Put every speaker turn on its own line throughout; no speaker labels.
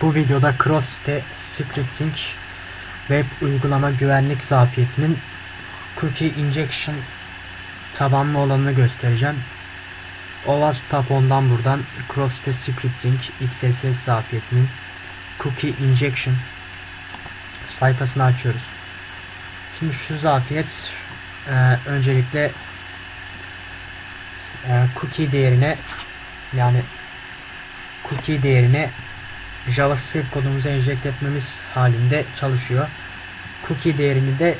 Bu videoda cross-site scripting web uygulama güvenlik zafiyetinin cookie injection tabanlı olanını göstereceğim. OWASP Tab 10'dan buradan cross-site scripting XSS zafiyetinin cookie injection sayfasını açıyoruz. Şimdi şu zafiyet e, öncelikle e, cookie değerine yani cookie değerine JavaScript kodumuzu enjekte etmemiz halinde çalışıyor. Cookie değerini de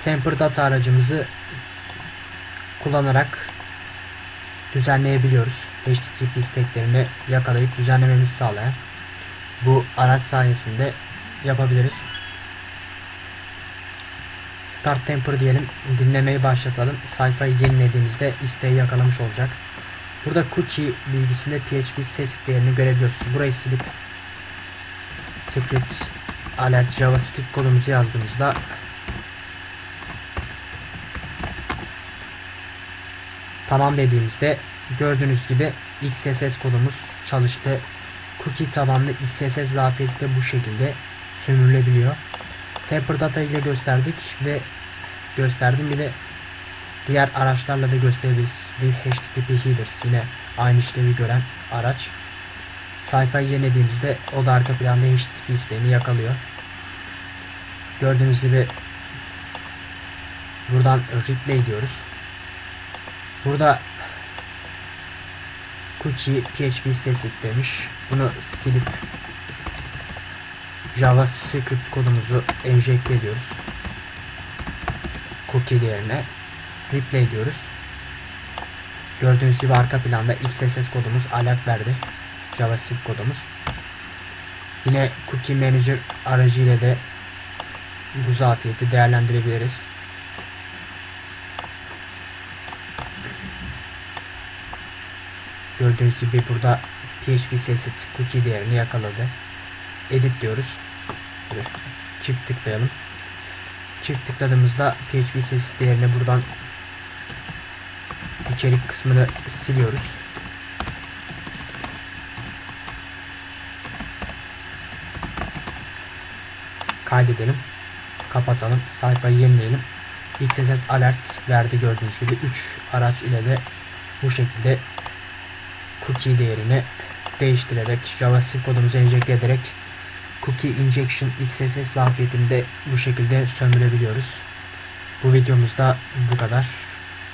temper data aracımızı kullanarak düzenleyebiliyoruz. HTTP isteklerini yakalayıp düzenlememizi sağlayan bu araç sayesinde yapabiliriz. Start Temper diyelim. Dinlemeyi başlatalım. Sayfayı yenilediğimizde isteği yakalamış olacak. Burada cookie bilgisinde PHP ses değerini görebiliyorsunuz. Burayı silip script alert javascript kodumuzu yazdığımızda tamam dediğimizde gördüğünüz gibi XSS kodumuz çalıştı. Cookie tabanlı XSS zafiyeti de bu şekilde sömürülebiliyor. Temper data ile gösterdik. Şimdi gösterdim bir de diğer araçlarla da gösterebiliriz. HTTP headers yine aynı işlevi gören araç. Sayfayı yenilediğimizde o da arka planda HTTP isteğini yakalıyor. Gördüğünüz gibi buradan replay diyoruz. Burada cookie php sesi demiş. Bunu silip JavaScript kodumuzu enjekte ediyoruz. Cookie değerine replay diyoruz. Gördüğünüz gibi arka planda XSS kodumuz alert verdi. JavaScript kodumuz. Yine Cookie Manager aracıyla da bu zafiyeti değerlendirebiliriz. Gördüğünüz gibi burada PHP sesi cookie değerini yakaladı. Edit diyoruz. Dur. Çift tıklayalım. Çift tıkladığımızda PHP sesi değerini buradan içerik kısmını siliyoruz. Kaydedelim. Kapatalım. Sayfayı yenileyelim. XSS alert verdi gördüğünüz gibi 3 araç ile de bu şekilde cookie değerini değiştirerek JavaScript kodumuzu enjekte ederek cookie injection XSS zafiyetini de bu şekilde sömürebiliyoruz. Bu videomuzda bu kadar.